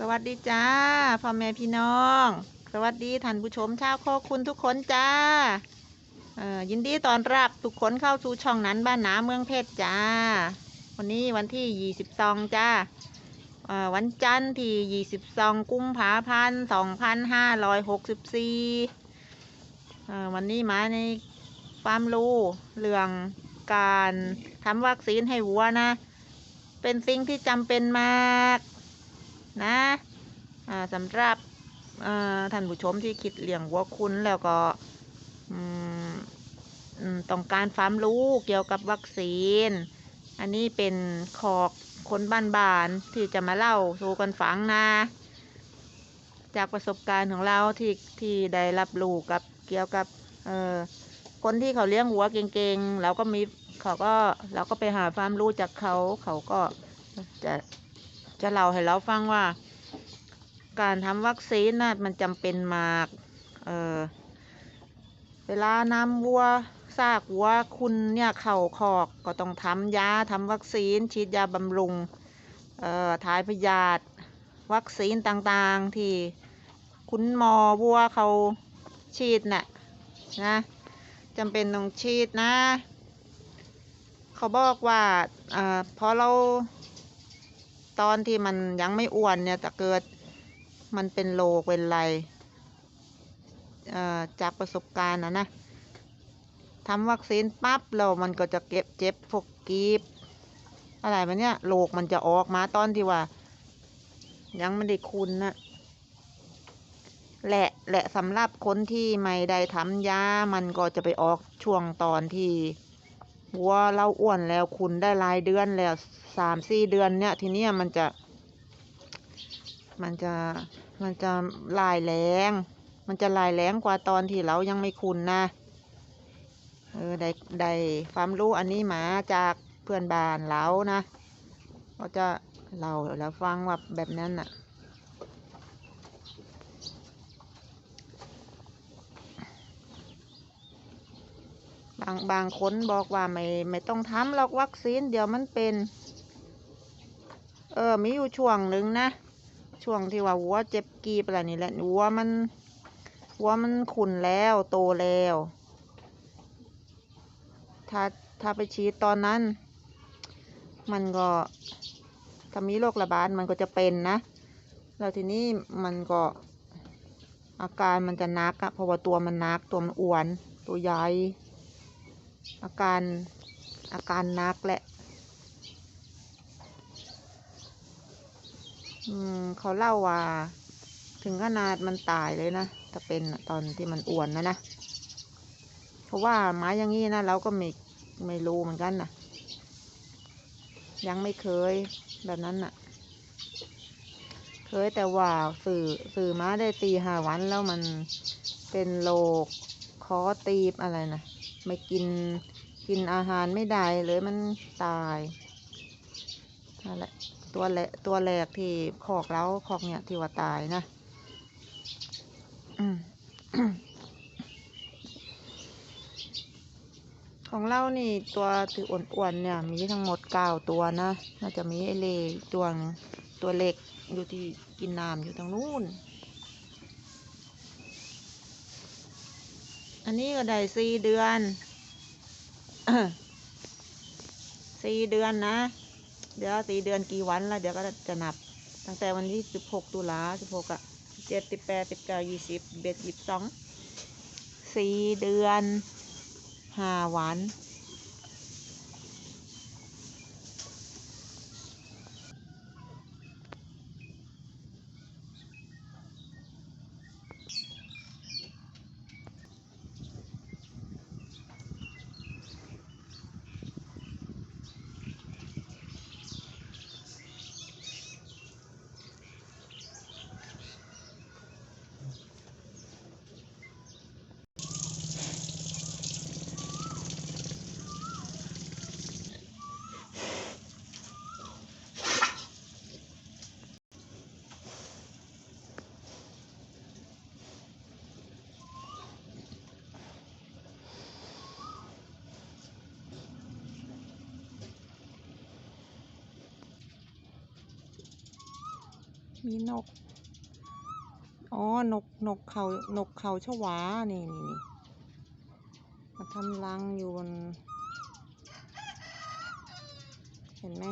สวัสดีจ้าพ่อแม่พี่น้อง สวัสดีท่านผู้ชมชาวโคคุณทุกคนจ้าเอ่อยินดีตอนรับทุกคนเข้าสู่ช่องนั้นบ้านหนาเมืองเพชรจ้า วันนี้วันที่22จ้าเอ่อวันจันทร์ที่22กุมภาพันธ์2564เอ่อวันนี้มาในความรู้เรื่องการทำวัคซีนให้วัวนะ เป็นสิ่งที่จำเป็นมาก นะสำหรับท่านผู้ชมที่คิดเลี้ยงวัวคุณแล้วก็ต้องการความรู้เกี่ยวกับวัคซีน อันนี้เป็นขอกคนบ้านๆที่จะมาเล่าสู่กันฟังนะจากประสบการณ์ของเราที่ที่ได้รับรู้กับเกี่ยวกับเออคนที่เขาเลี้ยงวัวเก่งๆเราก็มีเขาก็เราก็ไปหาความรู้จากเขาเขาก็จะ จะเล่าให้เราฟังว่า การทำวัคซีนนะมันจำเป็นมาก เออเวลานำวัวซากวัวคุณเนี่ยเข่าคอกก็ต้องทำยาทำวัคซีน ฉีดยาบำรุง เอ่อถ่ายพยาธิวัคซีนต่างๆที่คุณหมอวัวเขาฉีดน่ะนะจำเป็นต้องฉีดนะ เขาบอกว่าอ่าพอเรา ตอนที่มันยังไม่อ้วนเนี่ยแต่เกิดมันเป็นโรคเป็นไรเอ่อจากประสบการณ์นะนะทำวัคซีนปั๊บแล้วมันก็จะเก็บเจ็บพวกกีบอะไรมันเนี่ยโรคมันจะออกมาตอนที่ว่า ยังไม่ได้คุณนะและและสำหรับคนที่ไม่ได้ทำยา มันก็จะไปออกช่วงตอนที่ วัวเราอ้วนแล้วคุณได้รายเดือนแล้วสามสี่เดือนเนี่ย ทีเนี้ยมันจะ มันจะมันจะลายแรงมันจะลายแรงกว่าตอนที่เรายังไม่คุณนะเออได้ได้ความรู้อันนี้มาจากเพื่อนบ้านเรานะก็จะเล่าแล้วฟังว่าแบบนั้นน่ะางบางคนบอกว่าไม่ไม่ต้องทำหรอกวัคซีนเดี๋ยวมันเป็น เออมีอยู่ช่วงหนึ่งนะ ช่วงที่ว่าวัวเจ็บกีบอะไรนี่แหละวัวมันวัวมันขุนแล้วโตแล้ว ถ้าถ้าไปฉีดตอนนั้น มันก็ถ้ามีโรคระบาดมันก็จะเป็นนะ แล้วทีนี้มันก็อาการมันจะนักอะเพราะว่าตัวมันนักตัวมันอ้วนตัวใหญ่ อาการอาการนักแหละเขาเล่าว่า ถึงขนาดมันตายเลยนะถ้าเป็นตอนที่มันอ้วนนะนะเพราะว่าหมาอย่างนี้นะเราก็ไม่ไม่รู้เหมือนกันนะยังไม่เคยแบบนั้นน่ะ เคยแต่ว่าสื่อสื่อมาได้ตีห้าวันแล้วมันเป็นโรคคอตีบอะไรนะ ไม่กินกินอาหารไม่ได้เลยมันตายนั่นแหละตัวแรกตัวแรกที่คอกแล้วคอกเนี่ยที่ว่าตายนะของเรานี่ตัวที่อ้วนๆเนี่ย มีทั้งหมดเก้าตัวนะน่าจะมีไอเล่ตัวตัวเล็กอยู่ที่กินน้ำอยู่ทางนู้น อันนี้ก็ได้สี่เดือนสี่เดือนนะ เดี๋ยวสี่เดือนกี่วันแล้วเดี๋ยวก็จะนับ ตั้งแต่วันที่สิบหกตุลาสิบหกอะเจ็ดสิบแปดสิบเก้ายี่สิบเบ็ดยี่สิบสองสี่เดือนห้าวัน มีนก อ๋อ นก นกเขานกเขาชวา นี่นี่นี่มาทำรังอยู่บน เห็นไหม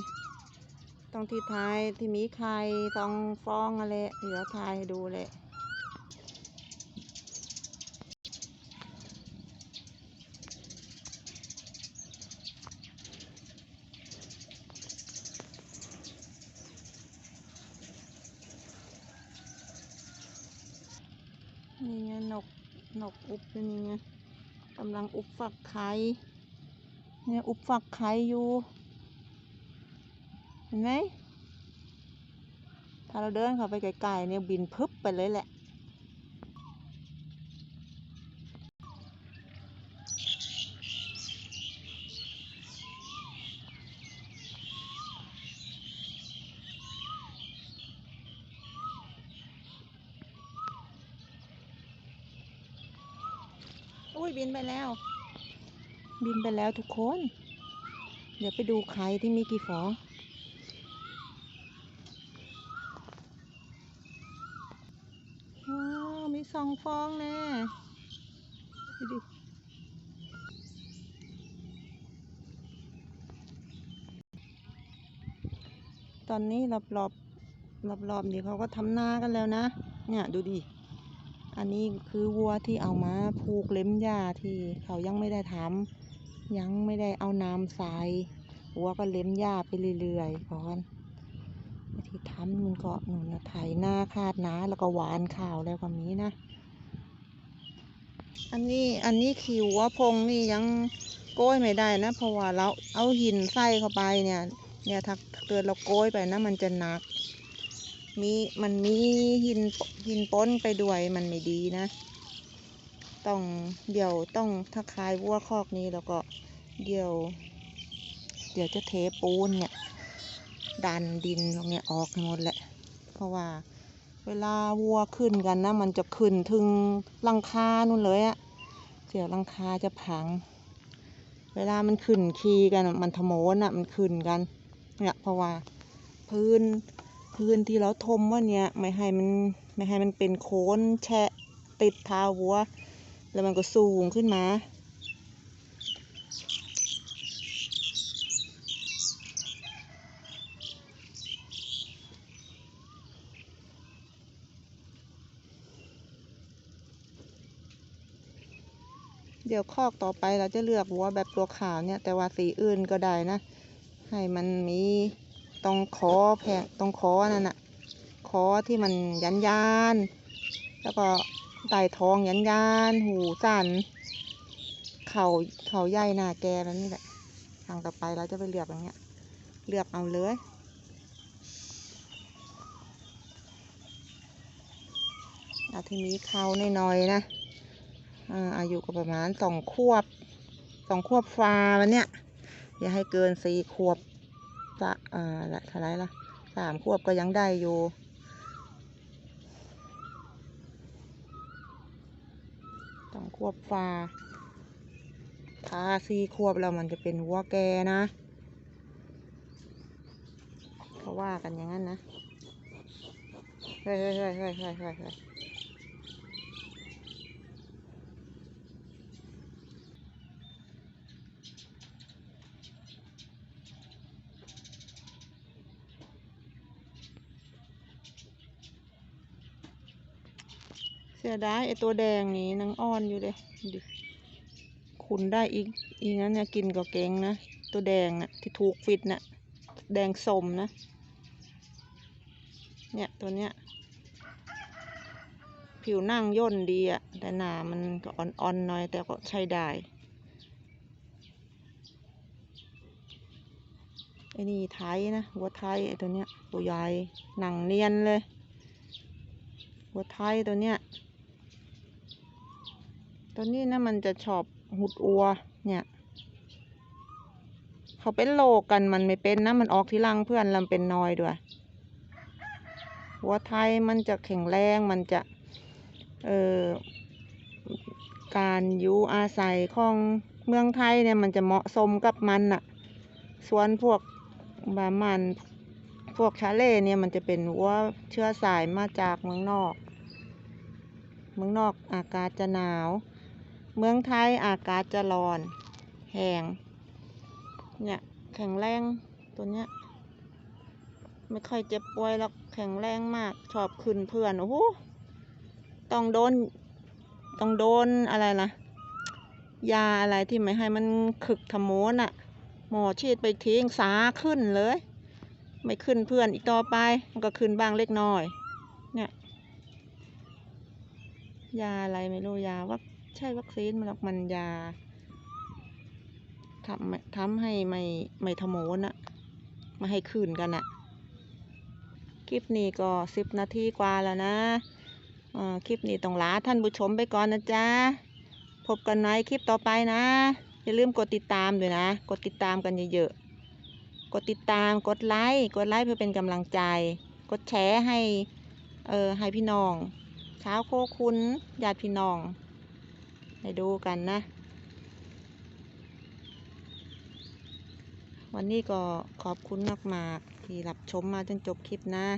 ต้องที่ท้ายที่มีไข่ต้องฟองอะไรเดี๋ยวทายให้ดูเลย นี่ไงนก นกอุบเป็นยังไงกำลังอุบฝักไข่เนี่ยอุบฝักไข่อยู่ เห็นไหมถ้าเราเดินเข้าไปไกลๆเนี่ยบินพึบไปเลยแหละ ไปแล้ว บินไปแล้วทุกคน เดี๋ยวไปดูไข่ที่มีกี่ฟองว้าวมีสองฟองแน่ดูดิตอนนี้รอบรอบรอบรอบๆนี่เขาก็ทำนากันแล้วนะ เนี่ยดูดิ อันนี้คือวัวที่เอามาผูกเล็มหญ้าที่เขายังไม่ได้ทำยังไม่ได้เอาน้ำใส่วัวก็เล็มหญ้าไปเรื่อยๆก่อนที่ทำมันก็หนุนไถหน้าคาดนาแล้วก็หวานข้าวแล้วก็มีนะ อันนี้อันนี้ขีวัวพงนี่ยังโก้ยไม่ได้นะ เพราะว่าเราเอาหินใส่เข้าไปเนี่ย เนี่ยถ้าเกิดเราโก้ยไปนะมันจะหนัก มีมันมีหินหินป้นไปด้วยมันไม่ดีนะ ต้องเดี๋ยวต้องถ้าคายวัวคอกนี้แล้วก็เดี๋ยว เดี๋ยวจะเทปูนเนี่ย ดันดินตรงเนี้ยออกหมดแหละ เพราะว่าเวลาวัวขึ้นกันนะ มันจะขึ้นถึงลังคานู่นเลยอะเดี๋ยวลังคาจะพัง เวลามันขึ้นขี่กันมันทโมนอะมันขึ้นกันเนี่ยเพราะว่าพื้น พื้นที่เราทมว่าเนี่ยไม่ให้มันไม่ให้มันเป็นโคนแฉะติดเท้าวัว แล้วมันก็สูงขึ้นมาเดี๋ยวคอกต่อไปเราจะเลือกวัวแบบตัวขาวเนี่ย แต่ว่าสีอื่นก็ได้นะ ให้มันมี ตรงคอแผงตรงคอนั่นน่ะคอที่มันยันยานแล้วก็ไตท้องยันยานหูสั้นเข่าเข่าใหญ่หน้าแกแบบนี้แหละทางต่อไปเราจะไปเลือกอย่างเงี้ยเลือกเอาเลยเอาที่มีเขาหน้อยๆนะอาอายุก็ประมาณสองขวบสองขวบฟ้าวันเนี้ยอย่าให้เกินสี่ขวบ จะอ่าละเท่าไรละสามขวบก็ยังได้อยู่สองขวบฟ้าถ้าสี่ขวบแล้วมันจะเป็นวัวแกนะเขาว่ากันอย่างนั้นนะ เฮ้ยเฮ้ยเฮ้ยเฮ้ยเฮ้ยเฮ้ยเฮ้ยเสียดายไอตัวแดงนี่นังอ่อนอยู่เลยดูขุนได้อีกอีกนั้นเนี่ยกินก็เก่งนะ ตัวแดงนะที่ถูกฟิตนะแดงสมนะ เนี่ยตัวเนี้ย ผิวนั่งย่นดีอะแต่หนามันก็อ่อนๆหน่อย แต่ก็ใช้ได้ไอ้นี่ไทยนะวัวไทยไอ้ตัวเนี้ยตัวใหญ่หนังเนียนเลยวัวไทยตัวเนี้ย ตัวนี้นะมันจะชอบหุดอัว เนี่ย เขาเป็นโลกันมันไม่เป็นนะ มันออกที่รังเพื่อนลำเป็นนอยด้วยวัวไทยมันจะแข็งแรง มันจะ เอ่อ การอยู่อาศัยของเมืองไทยเนี่ยมันจะเหมาะสมกับมันน่ะส่วนพวกบามัน พวกชาเล่เนี่ยมันจะเป็นวัวเชื้อสายมาจากเมืองนอก เมืองนอกอากาศจะหนาว เมืองไทยอากาศจะร้อน แห้งเนี่ยแข็งแรงตัวเนี้ย ไม่ค่อยเจ็บป่วยหรอกแข็งแรงมาก ชอบขึ้นเพื่อน โอ้โห ต้องโดน ต้องโดนอะไรนะยาอะไรที่ไม่ให้มันขึกขโมนอะหมอฉีดไปทิ้งสาขึ้นเลย ไม่ขึ้นเพื่อนอีกต่อไป มันก็ขึ้นบ้างเล็กน้อย เนี่ย ยาอะไรไม่รู้ยาวัค ใช่วัคซีนมันหรอกมันยาทำทำให้ไม่ไม่ทโมนอะม่ให้ขึ้นกันอะคลิปนี้ก็สิบนาทีกว่าแล้วนะอ่อคลิปนี้ต้องลาท่านผู้ชมไปก่อนนะจ๊ะ พบกันในคลิปต่อไปนะ อย่าลืมกดติดตามด้วยนะ กดติดตามกันเยอะๆ กดติดตาม กดไลค์ กดไลค์เพื่อเป็นกำลังใจ กดแชร์ให้ เออให้พี่น้อง เช้าวโคคุณญาติพี่น้อง ได้ดูกันนะ วันนี้ก็ขอบคุณมากๆที่รับชมมาจนจบคลิปนะ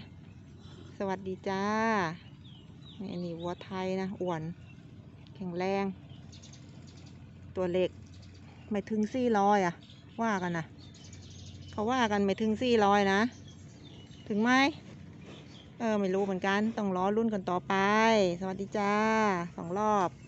สวัสดีจ้านี่อันนี้วัวไทยนะอ้วน แข็งแรง ตัวเล็ก ไม่ถึงสี่ร้อยอะว่ากันนะเขาว่ากันไม่ถึงสี่ร้อยนะ ถึงไหมเออ ไม่รู้เหมือนกัน ต้องรอรุ่นกันต่อไป สวัสดีจ้าสองรอบ